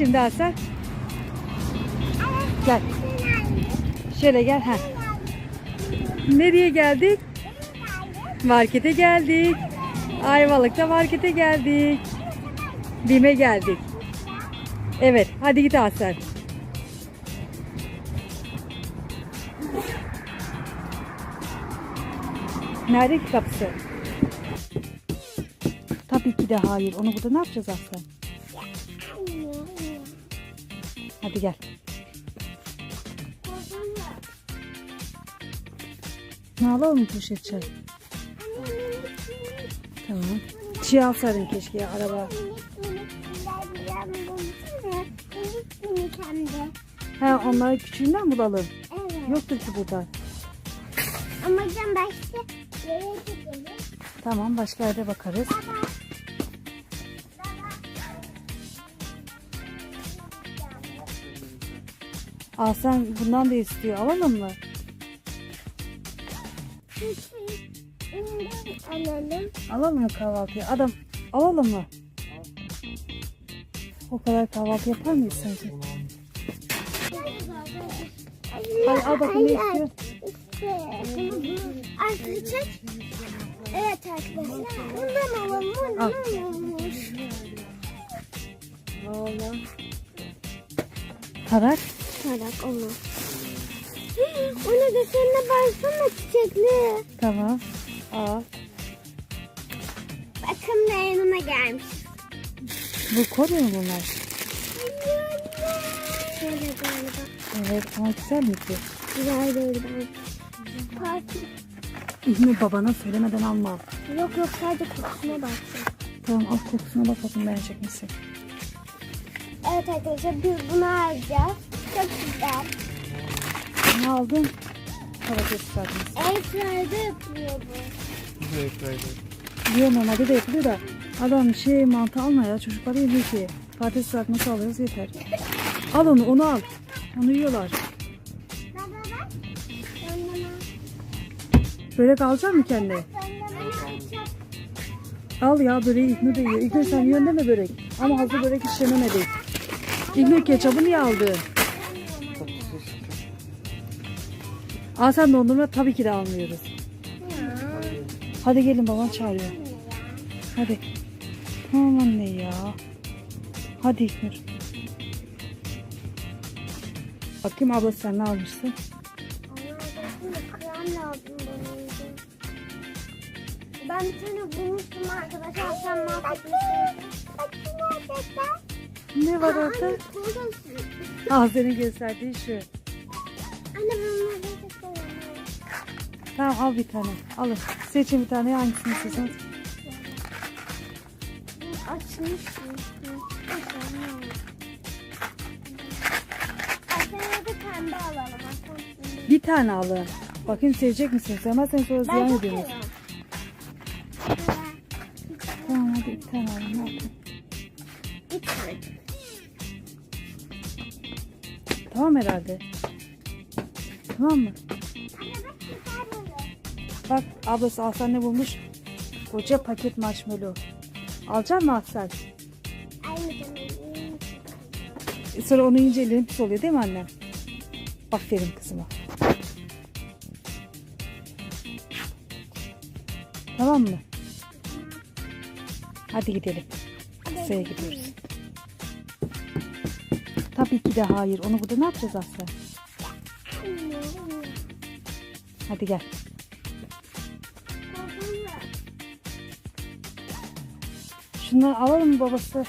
Şimdi Hasan. Gel. Şöyle gel. ha. Nereye geldik? Markete geldik. Ayvalık'ta markete geldik. Bime geldik. Evet. Hadi git Hasan. Nerede ki kapısı? Tabii ki de hayır. Onu burada ne yapacağız Aslan? Hadi gel. Ne alalım poşet çay? Tamam. Çiğ alsaydın keşke ya araba. Ha onları küçüğünden bulalım. Evet. Yoktur ki burada. Ama can başka yere gidelim. Tamam başka yerde bakarız. Baba. Aslan bundan da istiyor. Alalım mı? Alalım. Alalım mı kahvaltıya? Adam alalım mı? O kadar kahvaltı yapar mıyız sence? Hadi al bakayım ne istiyor? Artı çek. Evet arkadaşlar. Bundan alalım. Al. Bundan alalım. Valla. Tarak. Tarak onu. Ona desenine baksana çiçekli. Tamam. Al. Bakın da yanıma gelmiş. Bu Kore mi bunlar? Şöyle galiba. Evet ama güzel mi ki? Güzel değil ben. Parti. İlmi babana söylemeden alma. Yok yok sadece kokusuna baksın. Tamam al kokusuna bak bakın beğenecek misin? Evet arkadaşlar biz bunu alacağız. Çok güzel. Ne aldın? Patates kızartması. Airfryer'da yapılıyor bu. Diyor normalde de yapılıyor da adam şey mantı alma ya çocuklar yemiyor ki. Patates kızartması alıyoruz yeter. Al onu onu al. Onu yiyorlar. Baba bak. Yanına. Börek alacak mı kendine? Al ya böreği İlknur da yiyor. İlknur sen yiyorsun deme börek. Ama hazır börek hiç yememedik. İlknur ketçabı niye aldın? Aa sen dondurma tabii ki de almıyoruz. Hadi gelin baban çağırıyor. Hadi. Tamam anne ya. Hadi İlknur. Bakayım abla sen ne almışsın? Ben bir tane bulmuştum arkadaşlar. Sen mahvetmişsin. Ne var orada? Aa senin gösterdiğin şu. Anne ben Tamam al bir tane. Alın. Seçin bir tane hangisini istiyorsanız. Açmış. Pembe alalım. Bir tane alın. Bakayım sevecek misin? Sevmezsen sonra ziyan Ben bakıyorum. Tamam hadi bir tane alın. Ne yapayım? Tamam herhalde. Tamam mı? Bak ablası Aslan ne bulmuş? Koca paket marshmallow. Alacak mı Aslan? Demeyi. E sonra onu yiyince ellerin pis oluyor değil mi annem? Aferin kızıma. Tamam mı? Hadi gidelim. Kasaya gidiyoruz. Tabii ki de hayır. Onu burada ne yapacağız Aslan? Hadi gel. Şunları alalım babası?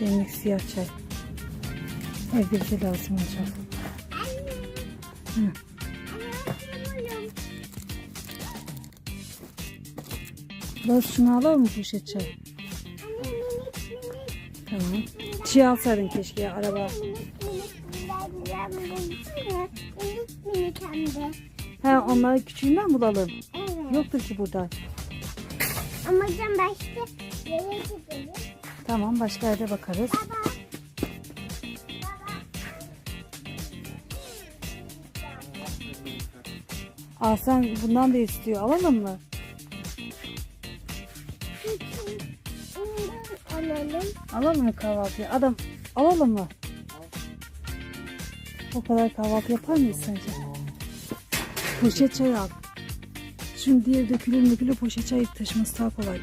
Demlik siyah çay. Evde bize lazım olacak. Hı. Şunu alalım mı poşet çay? Tamam. Çiğ alsaydın keşke araba. Ha onları küçüğünden bulalım. Evet. Yoktur ki burada. Ama can başka yere gidelim. Tamam başka yerde bakarız. Baba. Aa sen bundan da istiyor. Alalım mı? Alalım. Alalım mı kahvaltıyı? Adam alalım mı? O kadar kahvaltı yapar mıyız sence? Poşet çay al. Şimdi diğer dökülür dökülür poşet çay taşıması daha kolay.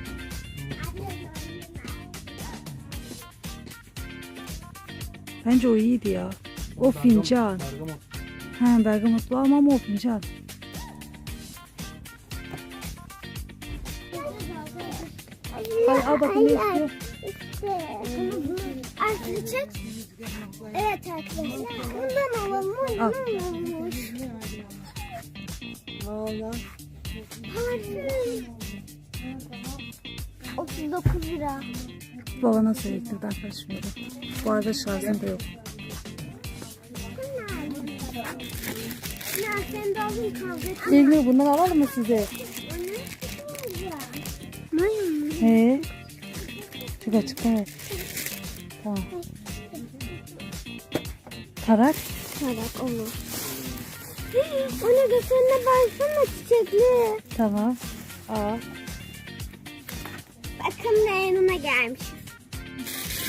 Bence o iyiydi ya. O fincan. Bergama. Ha bergamotlu ama o fincan. Ay al bakalım ne istiyor. Arkadaşlar. Evet arkadaşlar. Bundan alalım. Al. Valla. Parfüm. 39 lira. Babana söyledim karışmıyorum. Bu arada şarjım da yok. Ya sen de alın kavga et. İlgili bundan alalım mı size? He. Çok açık evet. Tamam. Tarak. Tarak olur. O ne de sen de baksana çiçekli. Tamam. Aa. Bakın da yanına gelmiş.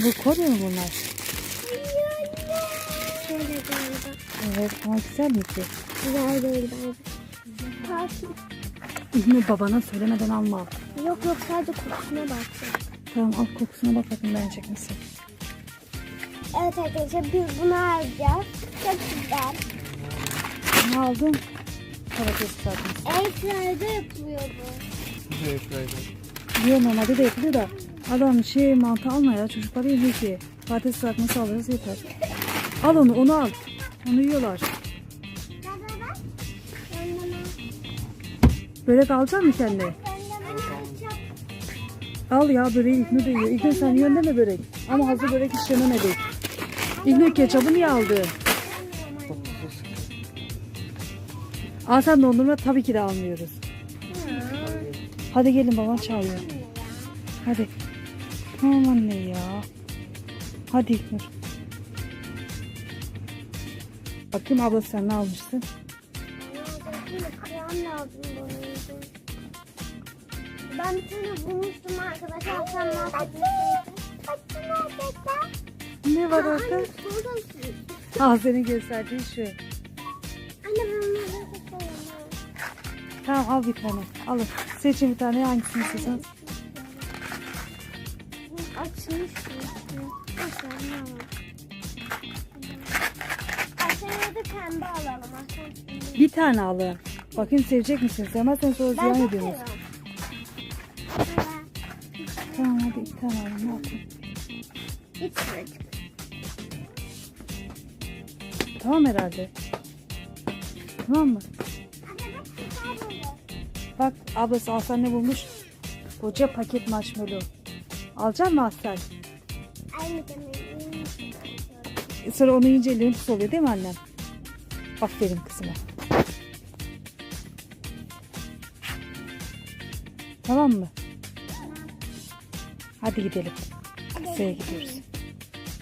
Bu Kore mi bunlar? Şöyle galiba. Evet ama güzel mi ki? Güzel değil bence. Parfüm. İlmi babana söylemeden alma. Yok yok sadece kokusuna bakacağım. Tamam al kokusuna bak bakayım beğenecek misin? Evet arkadaşlar biz bunu alacağız. Çok güzel. Ne aldın? Patates kızartması. Airfryer'da yapılıyor bu. Friday. Diyor normalde de yapılıyor da. Adam şey mantı alma ya çocuklar yemiyor ki. Patates kızartması alırız yeter. Al onu onu al. Onu yiyorlar. Baba bak. Yanına. Börek alacak mısın kendine? Al ya böreği İlknur da yiyor. İlknur sen yiyorsun mi börek? Ama hazır börek hiç yememedik. İlknur ketçabı niye aldı? Aa sen dondurma tabii ki de almıyoruz. Hadi gelin baban çağırıyor. Hadi. Tamam anne ya. Hadi İlknur. Bakayım abla sen ne almışsın? Krem lazım. Ben bir tane bulmuştum arkadaşlar. Sen ne yapıyorsun? Ne var orada? Aa senin gösterdiğin şu. Tamam al bir tane. Alın. Seçin bir tane hangisini istiyorsanız. Açmış Aşağıya da pembe alalım. Bir tane alın. Bakayım sevecek misiniz? Sevmezsen sonra ziyan Ben ediyorsunuz. Tamam hadi iki tane alın. Ne yapayım? Tamam herhalde. Tamam mı? Bak ablası Aslan ne bulmuş? Koca paket marshmallow. Alacak mı Aslan? E, Sonra onu yiyince ellerin oluyor değil mi annem? Aferin kızıma. Tamam mı? Hadi gidelim. Kasaya gidiyoruz.